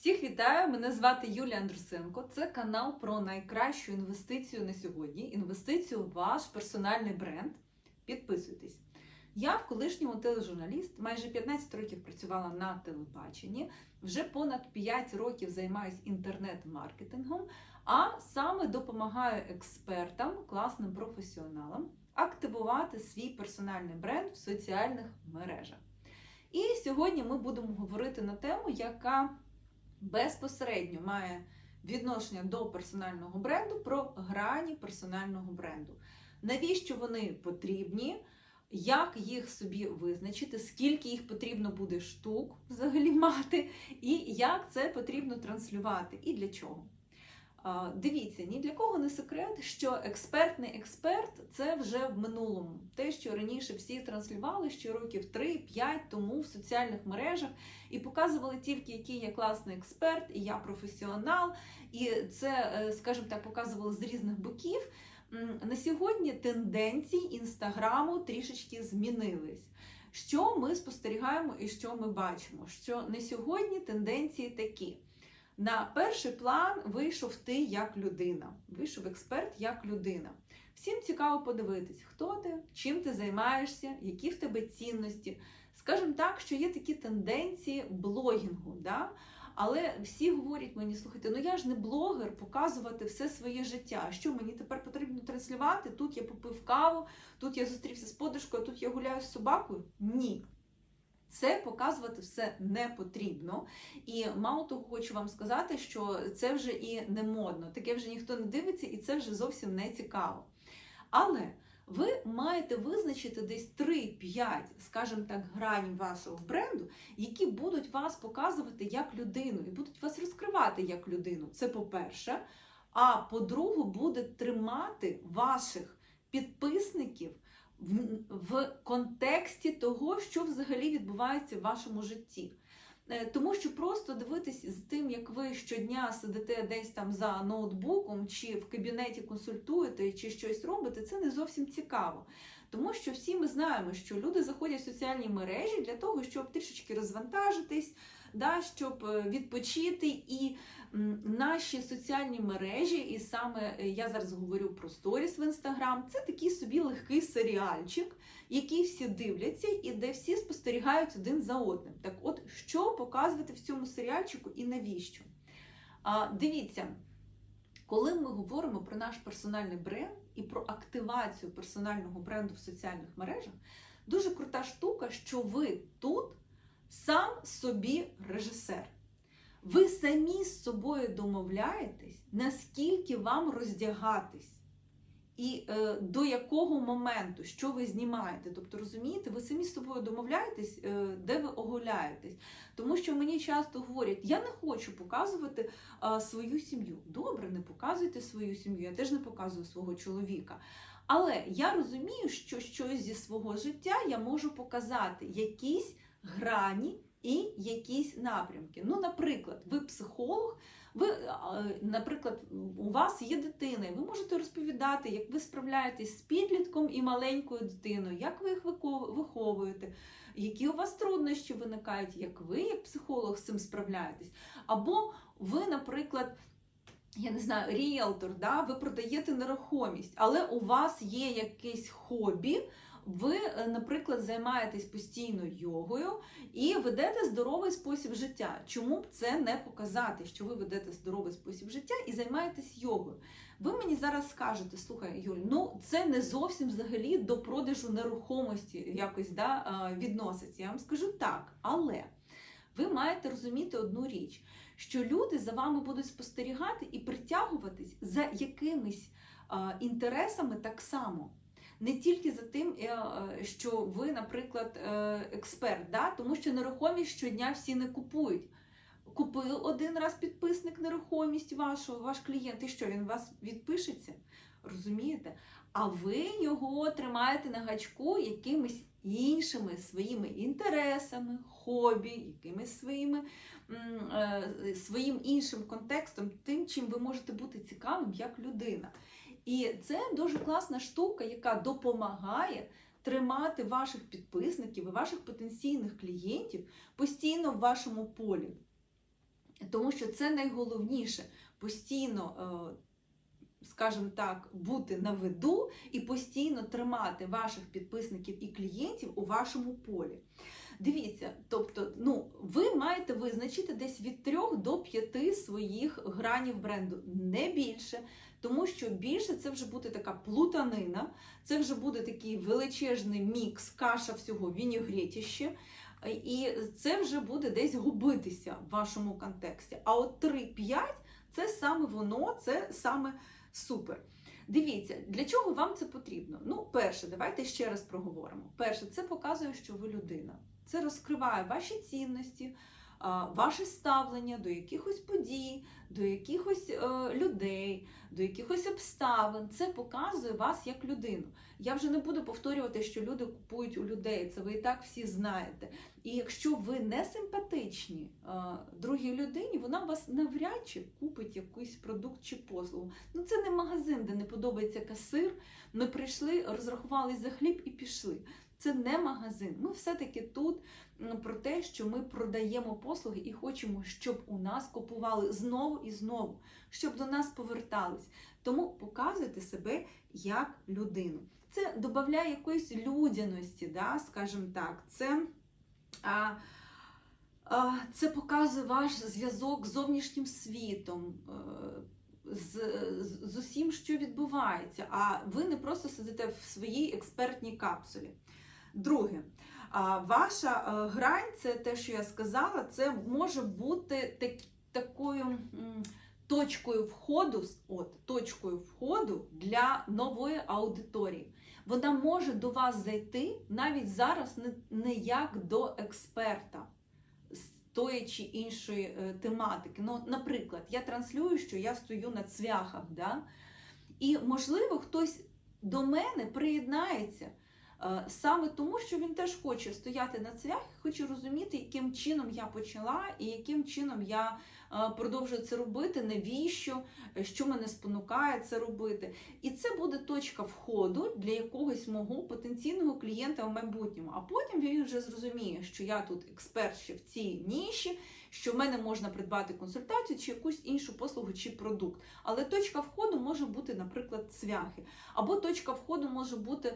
Всіх вітаю! Мене звати Юлія Андрусенко. Це канал про найкращу інвестицію на сьогодні. Інвестицію в ваш персональний бренд. Підписуйтесь. Я в колишньому тележурналіст, майже 15 років працювала на телебаченні, вже понад 5 років займаюся інтернет-маркетингом, а саме допомагаю експертам, класним професіоналам активувати свій персональний бренд в соціальних мережах. І сьогодні ми будемо говорити на тему, яка безпосередньо має відношення до персонального бренду про грані персонального бренду. Навіщо вони потрібні? Як їх собі визначити, скільки їх потрібно буде штук взагалі мати, і як це потрібно транслювати, і для чого. Дивіться, ні для кого не секрет, що експертний експерт це вже в минулому. Те, що раніше всі транслювали ще років 3-5 тому в соціальних мережах і показували тільки, який я класний експерт, і я професіонал, і це, е, скажімо так, показували з різних боків. На сьогодні тенденції інстаграму трішечки змінились. Що ми спостерігаємо і що ми бачимо? Що на сьогодні тенденції такі. На перший план вийшов ти як людина, вийшов експерт як людина. Всім цікаво подивитись, хто ти, чим ти займаєшся, які в тебе цінності. Скажімо так, що є такі тенденції блогінгу. Да? Але всі говорять мені, слухайте, ну я ж не блогер, показувати все своє життя. Що мені тепер потрібно транслювати? Тут я попив каву, тут я зустрівся з подружкою, тут я гуляю з собакою? Ні. Це показувати все не потрібно. І мало того, хочу вам сказати, що це вже і не модно, таке вже ніхто не дивиться, і це вже зовсім не цікаво. Але ви маєте визначити десь 3-5, скажімо так, гранів вашого бренду, які будуть вас показувати як людину, і будуть вас розкривати як людину. Це по-перше. А по-друге, буде тримати ваших підписників в, в контексті того, що взагалі відбувається в вашому житті. Е, Тому що просто дивитись з тим, як ви щодня сидите десь там за ноутбуком, чи в кабінеті консультуєте, чи щось робите, це не зовсім цікаво. Тому що всі ми знаємо, що люди заходять в соціальні мережі для того, щоб трішечки розвантажитись, да, щоб е, відпочити. І наші соціальні мережі, і саме е, я зараз говорю про сторіс в інстаграм, це такий собі легкий серіальчик, який всі дивляться і де всі спостерігають один за одним. Так от, що показувати в цьому серіальчику і навіщо? А, Дивіться, коли ми говоримо про наш персональний бренд і про активацію персонального бренду в соціальних мережах, дуже крута штука, що ви тут сам собі режисер. Ви самі з собою домовляєтесь, наскільки вам роздягатись. І е, до якого моменту, що ви знімаєте. Тобто, розумієте, ви самі з собою домовляєтесь, е, де ви оголяєтесь. Тому що мені часто говорять, я не хочу показувати е, свою сім'ю. Добре, не показуйте свою сім'ю, я теж не показую свого чоловіка. Але я розумію, що щось зі свого життя я можу показати, якісь грані і якісь напрямки. Ну, наприклад, ви психолог. Ви, е, наприклад, у вас є дитина, і ви можете розповідати, як ви справляєтесь з підлітком і маленькою дитиною, як ви їх виховуєте, які у вас труднощі виникають, як ви, як психолог, з цим справляєтесь. Або ви, наприклад, я не знаю, ріелтор, да? ви продаєте нерухомість, але у вас є якесь хобі. Ви, е, наприклад, займаєтесь постійно йогою і ведете здоровий спосіб життя. Чому б це не показати, що ви ведете здоровий спосіб життя і займаєтесь йогою? Ви мені зараз скажете, слухай, Юль, ну це не зовсім взагалі до продажу нерухомості якось да, е, відноситься. Я вам скажу так, але ви маєте розуміти одну річ, що люди за вами будуть спостерігати і притягуватись за якимись е, інтересами так само. Не тільки за тим, е, е, що ви, наприклад, е, експерт, да? тому що нерухомість щодня всі не купують. Купив один раз підписник нерухомість вашу, ваш клієнт, і що він вас відпишеться? Розумієте? А ви його тримаєте на гачку якимись іншими своїми інтересами, хобі, якимись своїми своїм іншим контекстом, тим, чим ви можете бути цікавим як людина. І це дуже класна штука, яка допомагає тримати ваших підписників і ваших потенційних клієнтів постійно в вашому полі. Тому що це найголовніше постійно, е, скажімо так, бути на виду і постійно тримати ваших підписників і клієнтів у вашому полі. Дивіться, тобто, ну, ви маєте визначити десь від 3 до 5 своїх гранів бренду, не більше. Тому що більше це вже буде така плутанина, це вже буде такий величезний мікс, каша всього, вінігретіще, і це вже буде десь губитися в вашому контексті. А от 3-5 це саме воно, це саме супер. Дивіться, для чого вам це потрібно? Ну, перше, давайте ще раз проговоримо. Перше, це показує, що ви людина. Це розкриває ваші цінності, ваше ставлення до якихось подій, до якихось е, людей, до якихось обставин. Це показує вас як людину. Я вже не буду повторювати, що люди купують у людей. Це ви і так всі знаєте. І якщо ви не симпатичні е, другій людині, вона вас навряд чи купить якийсь продукт чи послугу. Ну це не магазин, де не подобається касир. Ми прийшли, розрахувались за хліб і пішли. Це не магазин. Ми все-таки тут про те, що ми продаємо послуги і хочемо, щоб у нас купували знову і знову, щоб до нас повертались. Тому показуйте себе як людину. Це додає якоїсь людяності, да, скажімо так. Це, а, а, це показує ваш зв'язок з зовнішнім світом. е, З, з, з усім, що відбувається, а ви не просто сидите в своїй експертній капсулі. Друге, ваша е, грань, це те, що я сказала, це може бути так, такою точкою входу, от, точкою входу для нової аудиторії. Вона може до вас зайти навіть зараз не, не як до експерта з тої чи іншої е, тематики. Ну, наприклад, я транслюю, що я стою на цвяхах, да? і можливо хтось до мене приєднається. Е, Саме тому, що він теж хоче стояти на цвях, хоче розуміти, яким чином я почала і яким чином я е, продовжую це робити, навіщо, е, що мене спонукає це робити. І це буде точка входу для якогось мого потенційного клієнта в майбутньому. А потім він вже зрозуміє, що я тут експерт ще в цій ніші, що в мене можна придбати консультацію чи якусь іншу послугу чи продукт. Але точка входу може бути, наприклад, цвяхи. Або точка входу може бути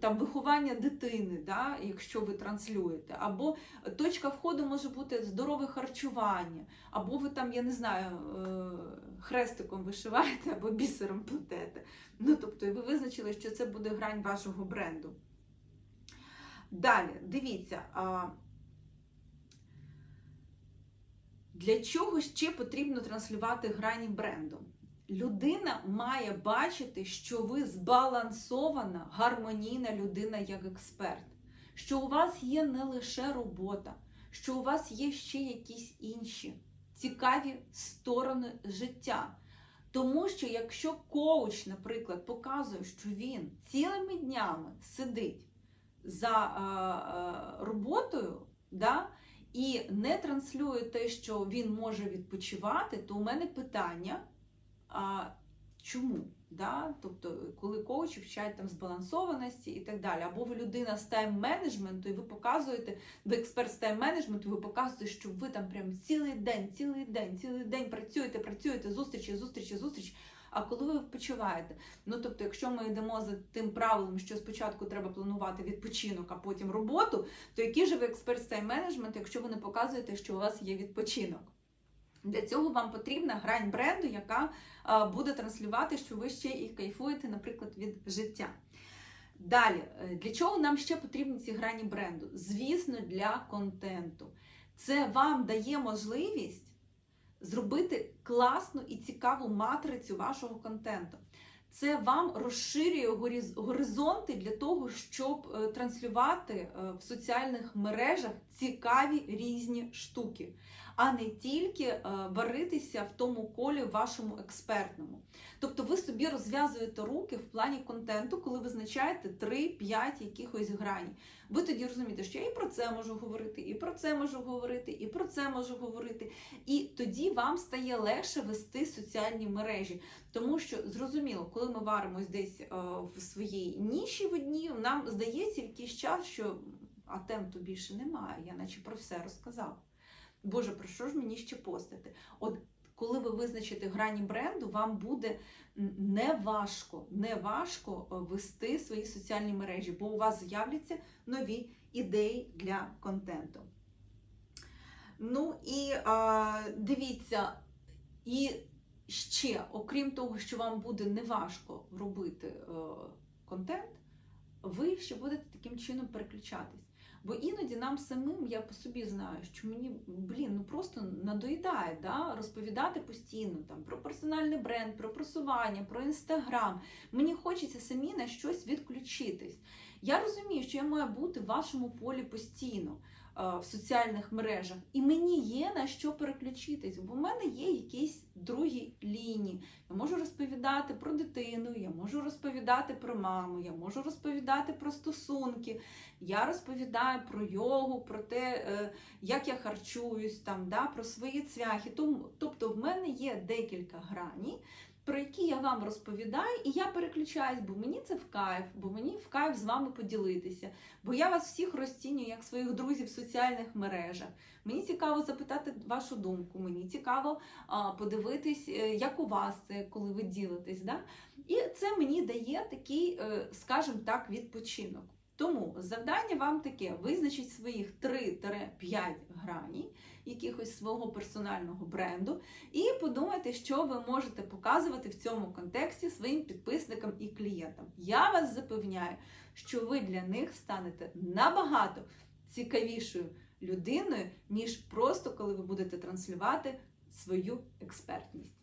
там виховання дитини, да, якщо ви транслюєте, або точка входу може бути здорове харчування, або ви там, я не знаю, е, хрестиком вишиваєте, або бісером плетете. Ну, тобто, ви визначили, що це буде грань вашого бренду. Далі, дивіться. Для чого ще потрібно транслювати грані бренду? Людина має бачити, що ви збалансована, гармонійна людина як експерт, що у вас є не лише робота, що у вас є ще якісь інші цікаві сторони життя. Тому що якщо коуч, наприклад, показує, що він цілими днями сидить за а, а, роботою, да, і не транслює те, що він може відпочивати, то у мене питання. А чому? Да? Тобто, коли коучі вчать там збалансованості і так далі. Або ви людина з тайм-менеджменту, і ви показуєте, ви експерт з тайм-менеджменту, ви показуєте, що ви там прям цілий день, цілий день, цілий день працюєте, працюєте, зустрічі, зустрічі, зустрічі. А коли ви відпочиваєте? Ну тобто, якщо ми йдемо за тим правилом, що спочатку треба планувати відпочинок, а потім роботу, то який же ви експерт з тайм-менеджменту, якщо ви не показуєте, що у вас є відпочинок? Для цього вам потрібна грань бренду, яка буде транслювати, що ви ще і кайфуєте, наприклад, від життя. Далі, е, для чого нам ще потрібні ці грані бренду? Звісно, для контенту. Це вам дає можливість зробити класну і цікаву матрицю вашого контенту. Це вам розширює горизонти для того, щоб е, транслювати е, в соціальних мережах цікаві різні штуки, а не тільки е, варитися в тому колі вашому експертному. Тобто ви собі розв'язуєте руки в плані контенту, коли визначаєте 3-5 якихось грані. Ви тоді розумієте, що я і про це можу говорити, і про це можу говорити, і про це можу говорити. І тоді вам стає легше вести соціальні мережі. Тому що зрозуміло, коли ми варимось десь е, в своїй ніші в одній, нам здається якийсь час, що а тем то більше немає, я наче про все розказав. Боже, про що ж мені ще постити? От коли ви визначите грані бренду, вам буде м, не важко, не важко е, вести свої соціальні мережі, бо у вас з'являться нові ідеї для контенту. Ну і а, дивіться, і ще, окрім того, що вам буде неважко робити е, контент, ви ще будете таким чином переключатись. Бо іноді нам самим, я по собі знаю, що мені, блін, ну просто надоїдає да, розповідати постійно там, про персональний бренд, про просування, про інстаграм. Мені хочеться самі на щось відключитись. Я розумію, що я маю бути в вашому полі постійно в соціальних мережах, і мені є на що переключитись, бо в мене є якісь другі лінії. Я можу розповідати про дитину, я можу розповідати про маму, я можу розповідати про стосунки, я розповідаю про йогу, про те, е, як я харчуюсь, там, да, про свої цвяхи. Тобто в мене є декілька граній, про які я вам розповідаю, і я переключаюсь, бо мені це в кайф, бо мені в кайф з вами поділитися. Бо я вас всіх розцінюю як своїх друзів в соціальних мережах. Мені цікаво запитати вашу думку, мені цікаво а, подивитись, е, як у вас це, коли ви ділитесь. Да? І це мені дає такий, е, скажімо так, відпочинок. Тому завдання вам таке: визначіть своїх 3-5 граній якихось свого персонального бренду, і подумайте, що ви можете показувати в цьому контексті своїм підписникам і клієнтам. Я вас запевняю, що ви для них станете набагато цікавішою людиною, ніж просто коли ви будете транслювати свою експертність.